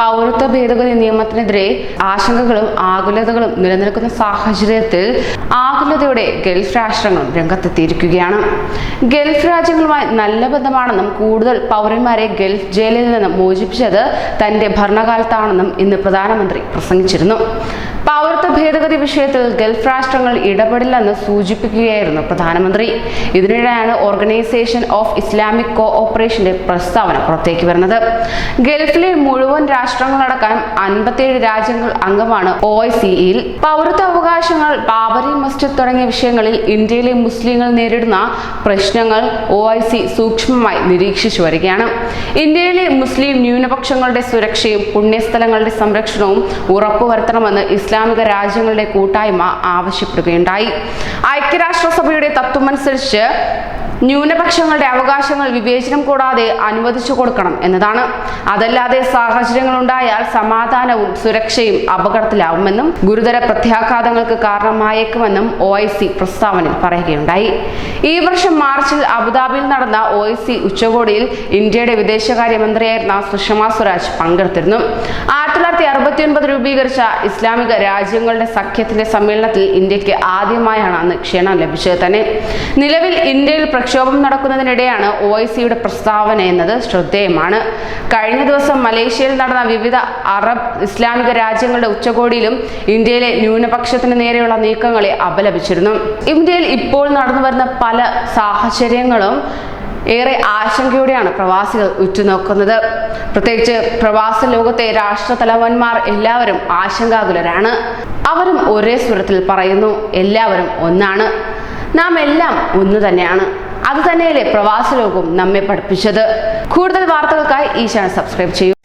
പൗരത്വ ഭേദഗതി നിയമത്തിനെതിരെ ആശങ്കകളും ആകുലതകളും നിലനിൽക്കുന്ന സാഹചര്യത്തിൽ ആകുലതയോടെ ഗൾഫ് രാഷ്ട്രങ്ങളും രംഗത്തെത്തിയിരിക്കുകയാണ്. ഗൾഫ് രാജ്യങ്ങളുമായി നല്ല ബന്ധമാണെന്നും കൂടുതൽ പൗരന്മാരെ ഗൾഫ് ജയിലിൽ നിന്നും മോചിപ്പിച്ചത് തന്റെ ഭരണകാലത്താണെന്നും ഇന്ന് പ്രധാനമന്ത്രി പ്രസംഗിച്ചിരുന്നു. പൗരത്വ ഭേദഗതി വിഷയത്തിൽ ഗൾഫ് രാഷ്ട്രങ്ങൾ ഇടപെടില്ലെന്ന് സൂചിപ്പിക്കുകയായിരുന്നു പ്രധാനമന്ത്രി. ഇതിനിടെയാണ് ഓർഗനൈസേഷൻ ഓഫ് ഇസ്ലാമിക് കോ ഓപ്പറേഷന്റെ പ്രസ്താവന പുറത്തേക്ക് വരുന്നത്. ഗൾഫിലെ മുഴുവൻ രാഷ്ട്രങ്ങളടക്കം അൻപത്തിയേഴ് രാജ്യങ്ങൾ അംഗമാണ് ഒ ഐ സിഇയിൽ പൗരത്വ അവകാശങ്ങൾ ബാബറി മസ്ജിദ് തുടങ്ങിയ വിഷയങ്ങളിൽ ഇന്ത്യയിലെ മുസ്ലിങ്ങൾ നേരിടുന്ന പ്രശ്നങ്ങൾ ഒ ഐ സി സൂക്ഷ്മമായി നിരീക്ഷിച്ചു വരികയാണ്. ഇന്ത്യയിലെ മുസ്ലിം ന്യൂനപക്ഷങ്ങളുടെ സുരക്ഷയും പുണ്യസ്ഥലങ്ങളുടെ സംരക്ഷണവും ഉറപ്പുവരുത്തണമെന്ന് ഇസ്ലാമിക രാജ്യങ്ങളുടെ കൂട്ടായ്മ ആവശ്യപ്പെടുകയുണ്ടായി. ഐക്യരാഷ്ട്രസഭയുടെ തത്വമനുസരിച്ച് ന്യൂനപക്ഷങ്ങളുടെ അവകാശങ്ങൾ വിവേചനം കൂടാതെ അനുവദിച്ചു കൊടുക്കണം എന്നതാണ്. അതല്ലാതെ സാഹചര്യങ്ങൾ ഉണ്ടായാൽ സമാധാനവും സുരക്ഷയും അപകടത്തിലാവുമെന്നും ഗുരുതര പ്രത്യാഘാതങ്ങൾക്ക് കാരണമായേക്കുമെന്നും ഒ ഐ സി പ്രസ്താവനയിൽ പറയുകയുണ്ടായി. ഈ വർഷം മാർച്ചിൽ അബുദാബിയിൽ നടന്ന ഒ ഐ സി ഉച്ചകോടിയിൽ ഇന്ത്യയുടെ വിദേശകാര്യമന്ത്രിയായിരുന്ന സുഷമ സ്വരാജ് പങ്കെടുത്തിരുന്നു. ആയിരത്തി തൊള്ളായിരത്തി അറുപത്തി ഒൻപത് രൂപീകരിച്ച ഇസ്ലാമിക രാജ്യങ്ങളുടെ സഖ്യത്തിന്റെ സമ്മേളനത്തിൽ ഇന്ത്യയ്ക്ക് ആദ്യമായാണ് അന്ന് ക്ഷണം ലഭിച്ചത് തന്നെ. നിലവിൽ ഇന്ത്യയിൽ പ്രക്ഷോഭം നടക്കുന്നതിനിടെയാണ് ഒ ഐ സിയുടെ പ്രസ്താവന എന്നത് ശ്രദ്ധേയമാണ്. കഴിഞ്ഞ ദിവസം മലേഷ്യയിൽ നടന്ന വിവിധ അറബ് ഇസ്ലാമിക രാജ്യങ്ങളുടെ ഉച്ചകോടിയിലും ഇന്ത്യയിലെ ന്യൂനപക്ഷത്തിന് നേരെയുള്ള നീക്കങ്ങളെ അപലപിച്ചിരുന്നു. ഇന്ത്യയിൽ ഇപ്പോൾ നടന്നു വരുന്ന പല സാഹചര്യങ്ങളും ഏറെ ആശങ്കയോടെയാണ് പ്രവാസികൾ ഉറ്റുനോക്കുന്നത്. പ്രത്യേകിച്ച് പ്രവാസ ലോകത്തെ രാഷ്ട്ര തലവന്മാർ എല്ലാവരും ആശങ്കാകുലരാണ്. അവരും ഒരേ സ്വരത്തിൽ പറയുന്നു എല്ലാവരും ഒന്നാണ്. നാം എല്ലാം ഒന്ന് തന്നെയാണ്. അത് തന്നെയല്ലേ പ്രവാസ ലോകവും നമ്മെ പഠിപ്പിച്ചത്. കൂടുതൽ വാർത്തകൾക്കായി ഈ ചാനൽ സബ്സ്ക്രൈബ് ചെയ്യൂ.